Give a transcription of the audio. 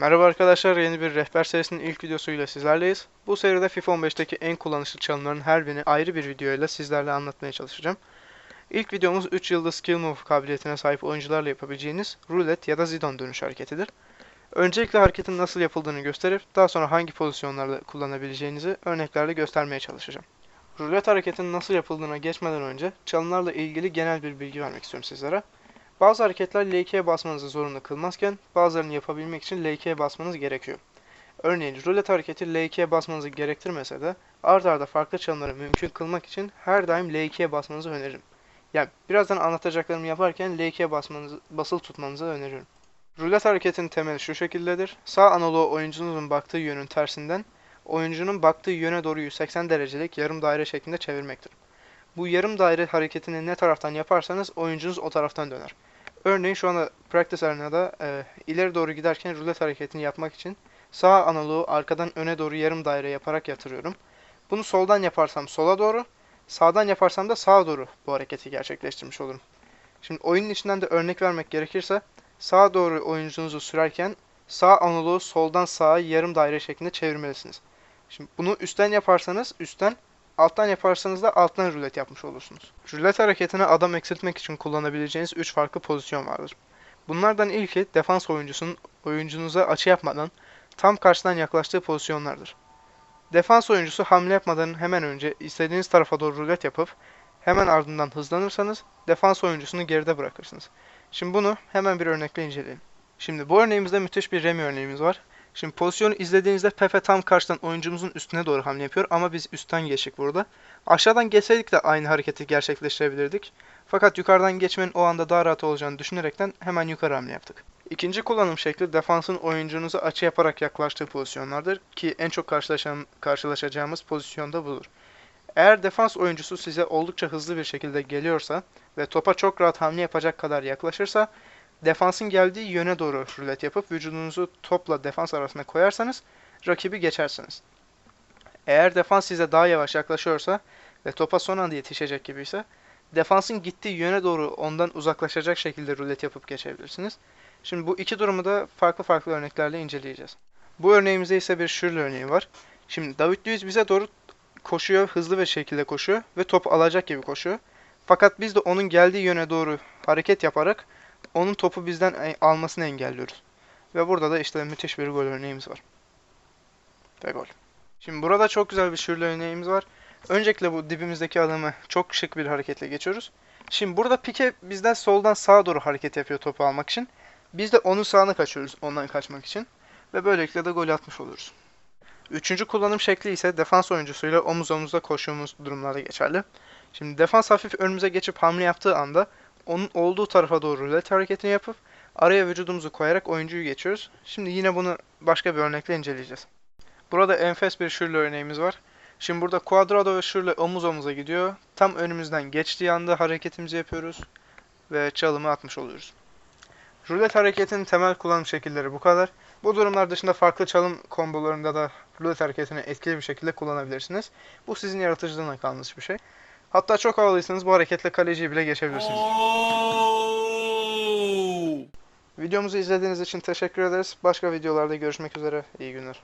Merhaba arkadaşlar, yeni bir rehber serisinin ilk videosuyla sizlerleyiz. Bu seride FIFA 15'teki en kullanışlı çalımların her birini ayrı bir videoyla sizlerle anlatmaya çalışacağım. İlk videomuz 3 yıldız skill move kabiliyetine sahip oyuncularla yapabileceğiniz rulet ya da zidon dönüş hareketidir. Öncelikle hareketin nasıl yapıldığını gösterip daha sonra hangi pozisyonlarda kullanabileceğinizi örneklerle göstermeye çalışacağım. Rulet hareketinin nasıl yapıldığına geçmeden önce çalımlarla ilgili genel bir bilgi vermek istiyorum sizlere. Bazı hareketler L2'ye basmanızı zorunlu kılmazken bazılarını yapabilmek için L2'ye basmanız gerekiyor. Örneğin rulet hareketi L2'ye basmanızı gerektirmese de art arda farklı çalımları mümkün kılmak için her daim L2'ye basmanızı öneririm. Yani birazdan anlatacaklarımı yaparken L2'ye basmanızı, basılı tutmanızı öneriyorum. Rulet hareketinin temeli şu şekildedir. Sağ analoğu oyuncunuzun baktığı yönün tersinden oyuncunun baktığı yöne doğru 180 derecelik yarım daire şeklinde çevirmektir. Bu yarım daire hareketini ne taraftan yaparsanız oyuncunuz o taraftan döner. Örneğin şu anda practice arenada e, ileri doğru giderken rulet hareketini yapmak için sağ analoğu arkadan öne doğru yarım daire yaparak yatırıyorum. Bunu soldan yaparsam sola doğru, sağdan yaparsam da sağa doğru bu hareketi gerçekleştirmiş olurum. Şimdi oyunun içinden de örnek vermek gerekirse sağa doğru oyuncunuzu sürerken sağ analoğu soldan sağa yarım daire şeklinde çevirmelisiniz. Şimdi bunu üstten yaparsanız üstten, alttan yaparsanız da alttan rulet yapmış olursunuz. Rulet hareketini adam eksiltmek için kullanabileceğiniz 3 farklı pozisyon vardır. Bunlardan ilki defans oyuncusunun oyuncunuza açı yapmadan tam karşıdan yaklaştığı pozisyonlardır. Defans oyuncusu hamle yapmadan hemen önce istediğiniz tarafa doğru rulet yapıp hemen ardından hızlanırsanız defans oyuncusunu geride bırakırsınız. Şimdi bunu hemen bir örnekle inceleyelim. Şimdi bu örneğimizde müthiş bir remi örneğimiz var. Şimdi pozisyonu izlediğinizde Pepe tam karşıdan oyuncumuzun üstüne doğru hamle yapıyor ama biz üstten geçtik burada. Aşağıdan geçseydik de aynı hareketi gerçekleştirebilirdik. Fakat yukarıdan geçmenin o anda daha rahat olacağını düşünerekten hemen yukarı hamle yaptık. İkinci kullanım şekli defansın oyuncunuza açı yaparak yaklaştığı pozisyonlardır ki en çok karşılaşan, karşılaşacağımız pozisyon da budur. Eğer defans oyuncusu size oldukça hızlı bir şekilde geliyorsa ve topa çok rahat hamle yapacak kadar yaklaşırsa defansın geldiği yöne doğru rulet yapıp vücudunuzu topla defans arasına koyarsanız rakibi geçersiniz. Eğer defans size daha yavaş yaklaşıyorsa ve topa son anda yetişecek gibi ise defansın gittiği yöne doğru ondan uzaklaşacak şekilde rulet yapıp geçebilirsiniz. Şimdi bu iki durumu da farklı farklı örneklerle inceleyeceğiz. Bu örneğimizde ise bir Schürrle örneği var. Şimdi David Luiz bize doğru koşuyor, hızlı bir şekilde koşuyor ve top alacak gibi koşuyor. Fakat biz de onun geldiği yöne doğru hareket yaparak onun topu bizden almasını engelliyoruz. Ve burada da işte müthiş bir gol örneğimiz var. Ve gol. Şimdi burada çok güzel bir şürlü örneğimiz var. Öncelikle bu dibimizdeki adamı çok şık bir hareketle geçiyoruz. Şimdi burada Pike bizden soldan sağa doğru hareket yapıyor topu almak için. Biz de onun sağına kaçıyoruz ondan kaçmak için. Ve böylelikle de gol atmış oluruz. Üçüncü kullanım şekli ise defans oyuncusuyla omuz omuzda koştuğumuz durumlarda geçerli. Şimdi defans hafif önümüze geçip hamle yaptığı anda onun olduğu tarafa doğru rulet hareketini yapıp araya vücudumuzu koyarak oyuncuyu geçiyoruz. Şimdi yine bunu başka bir örnekle inceleyeceğiz. Burada enfes bir Schürrle örneğimiz var. Şimdi burada Cuadrado ve Schürrle omuz omuza gidiyor. Tam önümüzden geçtiği anda hareketimizi yapıyoruz ve çalımı atmış oluyoruz. Rulet hareketinin temel kullanım şekilleri bu kadar. Bu durumlar dışında farklı çalım kombolarında da rulet hareketini etkili bir şekilde kullanabilirsiniz. Bu sizin yaratıcılığına kalmış bir şey. Hatta çok havalıysanız bu hareketle kaleciyi bile geçebilirsiniz. Videomuzu izlediğiniz için teşekkür ederiz. Başka videolarda görüşmek üzere. İyi günler.